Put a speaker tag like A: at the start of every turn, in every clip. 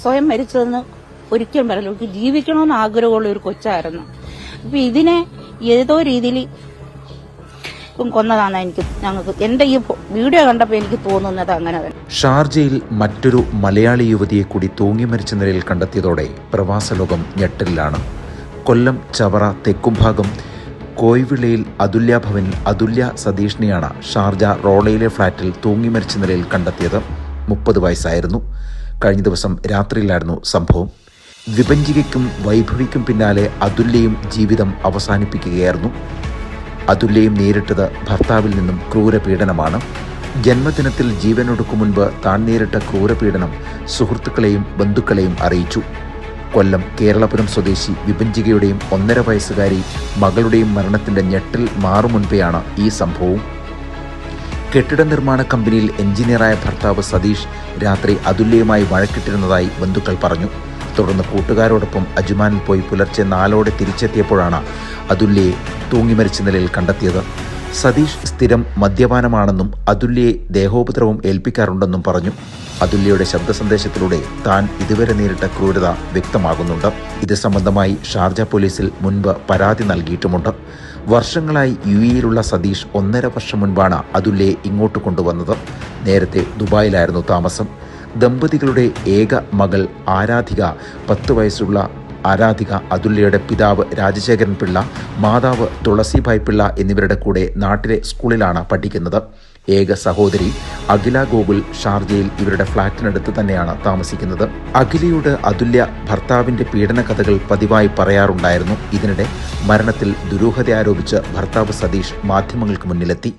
A: സ്വയം മരിച്ചതെന്ന് ഒരിക്കലും പറയില്ല. എനിക്ക് ജീവിക്കണമെന്ന് ആഗ്രഹമുള്ള ഒരു കൊച്ചായിരുന്നു. അപ്പൊ ഇതിനെ ഏതോ രീതിയിൽ കൊന്നതാണ് എനിക്ക് ഞങ്ങൾക്ക് എന്റെ ഈ വീഡിയോ കണ്ടപ്പോൾ എനിക്ക് തോന്നുന്നത് അങ്ങനെ തന്നെ.
B: ഷാർജയിൽ മറ്റൊരു മലയാളി യുവതിയെ കൂടി തൂങ്ങി മരിച്ച നിലയിൽ കണ്ടെത്തിയതോടെ പ്രവാസ ലോകം ഞെട്ടലിലാണ്. കൊല്ലം ചവറ തെക്കുംഭാഗം കോയിവിളയിൽ അതുല്യ ഭവനിൽ അതുല്യ സതീഷിനെയാണ് ഷാർജ റോളയിലെ ഫ്ളാറ്റിൽ തൂങ്ങി മരിച്ച നിലയിൽ കണ്ടെത്തിയത്. മുപ്പത് വയസ്സായിരുന്നു. കഴിഞ്ഞ ദിവസം രാത്രിയിലായിരുന്നു സംഭവം. വിഭഞ്ചികയ്ക്കും വൈഭവിക്കും പിന്നാലെ അതുല്യയും ജീവിതം അവസാനിപ്പിക്കുകയായിരുന്നു. അതുല്യയും നേരിട്ടത് ഭർത്താവിൽ നിന്നും ക്രൂരപീഡനമാണ്. ജന്മദിനത്തിൽ ജീവനൊടുക്കും മുൻപ് താൻ നേരിട്ട ക്രൂരപീഡനം സുഹൃത്തുക്കളെയും ബന്ധുക്കളെയും അറിയിച്ചു. കൊല്ലം കേരളപുരം സ്വദേശി വിഭഞ്ചികയുടെയും ഒന്നര വയസ്സുകാരി മകളുടെയും മരണത്തിന്റെ ഞെട്ടിൽ മാറും മുൻപെയാണ് ഈ സംഭവം. കെട്ടിട നിർമ്മാണ കമ്പനിയിൽ എഞ്ചിനീയറായ ഭർത്താവ് സതീഷ് രാത്രി അതുല്യമായി വഴക്കിട്ടിരുന്നതായി ബന്ധുക്കൾ പറഞ്ഞു. തുടർന്ന് കൂട്ടുകാരോടൊപ്പം അജ്മാനിൽ പോയി പുലർച്ചെ നാലോടെ തിരിച്ചെത്തിയപ്പോഴാണ് അതുല്യയെ തൂങ്ങി മരിച്ച നിലയിൽ കണ്ടെത്തിയത്. സതീഷ് സ്ഥിരം മദ്യപാനമാണെന്നും അതുല്യയെ ദേഹോപദ്രവം ഏൽപ്പിക്കാറുണ്ടെന്നും പറഞ്ഞു. അതുല്യയുടെ ശബ്ദ സന്ദേശത്തിലൂടെ താൻ ഇതുവരെ നേരിട്ട ക്രൂരത വ്യക്തമാകുന്നുണ്ട്. ഇത് സംബന്ധമായി ഷാർജ പോലീസിൽ മുൻപ് പരാതി നൽകിയിട്ടുമുണ്ട്. വർഷങ്ങളായി യു എയിലുള്ള സതീഷ് ഒന്നര വർഷം മുൻപാണ് അതുല്യെ ഇങ്ങോട്ട് കൊണ്ടുവന്നത്. നേരത്തെ ദുബായിലായിരുന്നു താമസം. ദമ്പതികളുടെ ഏക മകൾ ആരാധിക പത്ത് വയസ്സുള്ള ആരാധിക അതുല്യയുടെ പിതാവ് രാജശേഖരൻ പിള്ള മാതാവ് തുളസിഭായ് പിള്ള എന്നിവരുടെ കൂടെ നാട്ടിലെ സ്കൂളിലാണ് പഠിക്കുന്നത്. ഏക സഹോദരി അഖില ഗോകുൽ ഷാർജയിൽ ഇവരുടെ ഫ്ളാറ്റിനടുത്ത് തന്നെയാണ് താമസിക്കുന്നത്. അഖിലയോട് അതുല്യ ഭർത്താവിന്റെ പീഡന കഥകൾ പതിവായി പറയാറുണ്ടായിരുന്നു. ഇതിനിടെ മരണത്തിൽ ദുരൂഹത ആരോപിച്ച് ഭർത്താവ് സതീഷ് മാധ്യമങ്ങൾക്ക് മുന്നിലെത്തി.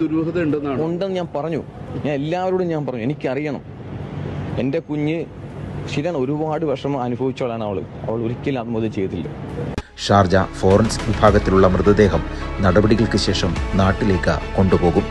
C: ദുരൂഹത ഉണ്ടെന്നാണ്.
D: ഉണ്ടെന്ന് ഞാൻ പറഞ്ഞു. ഞാൻ എല്ലാവരോടും ഞാൻ പറഞ്ഞു. എനിക്കറിയണം. എന്റെ കുഞ്ഞ് ശരിയാണ് ഒരുപാട് വിഷമം അനുഭവിച്ചോളാണ് അവൾ. അവൾ ഒരിക്കലും ആത്മഹത്യ ചെയ്തില്ല.
B: ഷാർജ ഫോറൻസിക് വിഭാഗത്തിലുള്ള മൃതദേഹം നടപടികൾക്ക് ശേഷം നാട്ടിലേക്ക് കൊണ്ടുപോകും